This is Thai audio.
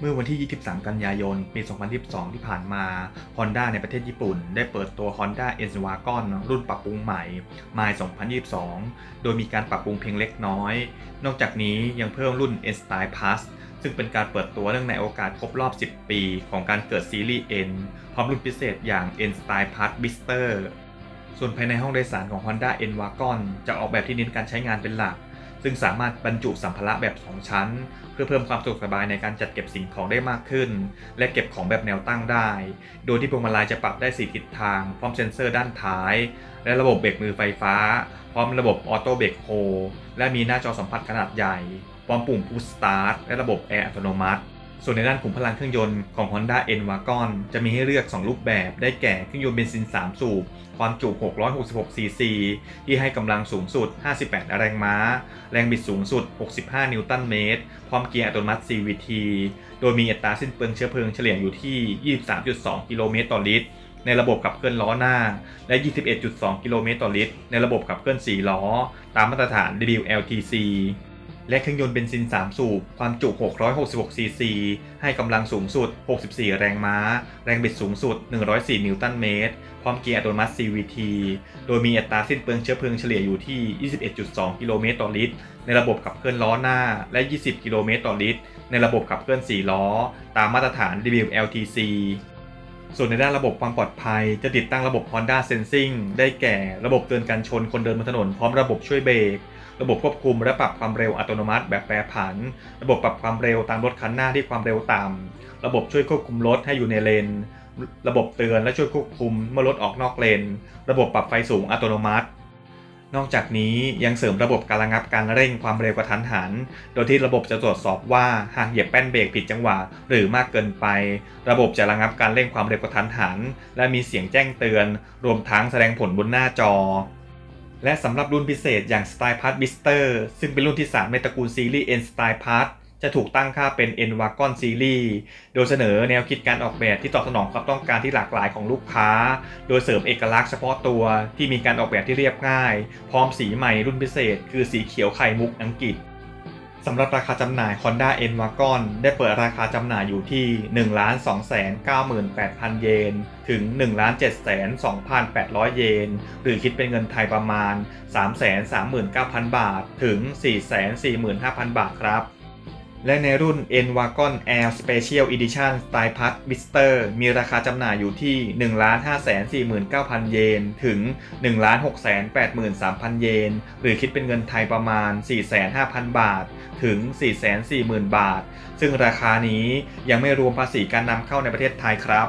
เมื่อวันที่ 23 กันยายน ปี 2022 ที่ผ่านมา Honda ในประเทศญี่ปุ่น ได้เปิดตัว Honda e n w a g o n รุ่นปรับปรุงใหม่ m i 2022 โดยมีการปรับปรุงเพียงเล็กน้อย นอกจากนี้ยังเพิ่มรุ่น N Style Plus ซึ่งเป็นการเปิดตัวเนื่องในโอกาสครบรอบ 10 ปี ของการเกิดซีรีส์ N พร้อมรุ่นพิเศษอย่าง N Style Plus Bister ส่วนภายในห้องโดยสารของ Honda e n w a g o n จะออกแบบที่เน้นการใช้งานเป็นหลัก ซึ่งสามารถบรรจุสัมภาระแบบ 2 ชั้น เพื่อเพิ่มความสะดวกสบายในการจัดเก็บสิ่งของได้มากขึ้น และเก็บของแบบแนวตั้งได้ โดยที่พวงมาลัยจะปรับได้ 4 ทิศทางพร้อมเซ็นเซอร์ด้านท้าย และระบบเบรกมือไฟฟ้า พร้อมระบบออโต้เบรกโฮและมีหน้าจอสัมผัสขนาดใหญ่ พร้อมปุ่มพุชสตาร์ทและระบบแอร์อัตโนมัติ ส่วนในด้านขุมพลังเครื่องยนต์ของ Honda N Wagon จะมีให้เลือก 2 รูปแบบได้แก่เครื่องยนต์เบนซิน 3 สูบ ความจุ 666 ซีซี ที่ให้กำลังสูงสุด 58 แรงม้า แรงบิดสูงสุด 65 นิวตันเมตร พร้อมเกียร์อัตโนมัติ CVT โดยมีอัตราสิ้นเปลืองเชื้อเพลิงเฉลี่ยอยู่ที่ 23.2 กิโลเมตรต่อลิตร ในระบบขับเคลื่อนล้อหน้า และ 21.2 กิโลเมตรต่อลิตร ในระบบขับเคลื่อน 4 ล้อ ตามมาตรฐาน WLTC และเครื่องยนต์เบนซิน 3 สูบ ความจุ 666 ซีซี ให้กำลังสูงสุด 64 แรงม้า แรงบิดสูงสุด 104 นิวตันเมตร พร้อมเกียร์อัตโนมัติ CVT โดยมีอัตราสิ้นเปลืองเชื้อเพลิงเฉลี่ยอยู่ที่ 21.2 กิโลเมตรต่อลิตร ในระบบขับเคลื่อนล้อหน้า และ 20 กิโลเมตรต่อลิตร ในระบบขับเคลื่อน 4 ล้อ ตามมาตรฐาน WLTC ส่วนในด้านระบบความปลอดภัย จะติดตั้งระบบ Honda Sensing ได้แก่ระบบเตือนการชนคนเดินบนถนนพร้อมระบบช่วยเบรก ระบบควบคุมและปรับความเร็วอัตโนมัติแบบแปรผัน ระบบปรับความเร็วตามรถคันหน้าที่ความเร็วต่ำระบบช่วยควบคุมรถให้อยู่ในเลน ระบบเตือนและช่วยควบคุมเมื่อรถออกนอกเลน ระบบปรับไฟสูงอัตโนมัติ นอกจากนี้ยังเสริมระบบการระงับการเร่งความเร็วกระทันหัน โดยที่ระบบจะตรวจสอบว่าหากเหยียบแป้นเบรกผิดจังหวะหรือมากเกินไป ระบบจะระงับการเร่งความเร็วกระทันหัน และมีเสียงแจ้งเตือน รวมทั้งแสดงผลบนหน้าจอ และสำหรับรุ่นพิเศษอย่าง Style Pass Blister ซึ่งเป็นรุ่นที่ 3 ในตระกูลซีรีส์ N Style Pass จะถูกตั้งค่าเป็น N Wagon Series โดยเสนอแนวคิดการออกแบบที่ตอบสนองความต้องการที่หลากหลายของลูกค้า โดยเสริมเอกลักษณ์เฉพาะตัวที่มีการออกแบบที่เรียบง่าย พร้อมสีใหม่รุ่นพิเศษ คือสีเขียวไข่มุกอังกฤษสำหรับราคาจำหน่าย Honda N Wagon ได้เปิดราคาจำหน่ายอยู่ที่ 1,298,000 เยน ถึง 1,702,800 เยน หรือคิดเป็นเงินไทยประมาณ 339,000 บาท ถึง 445,000 บาทครับ และในรุ่น N Wagon Air Special Edition Style Plus Blister มีราคาจำหน่ายอยู่ที่ 1,549,000 เยน ถึง 1,683,000 เยน หรือคิดเป็นเงินไทยประมาณ 450,000บาท ถึง 440,000 บาท ซึ่งราคานี้ยังไม่รวมภาษีการนำเข้าในประเทศไทยครับ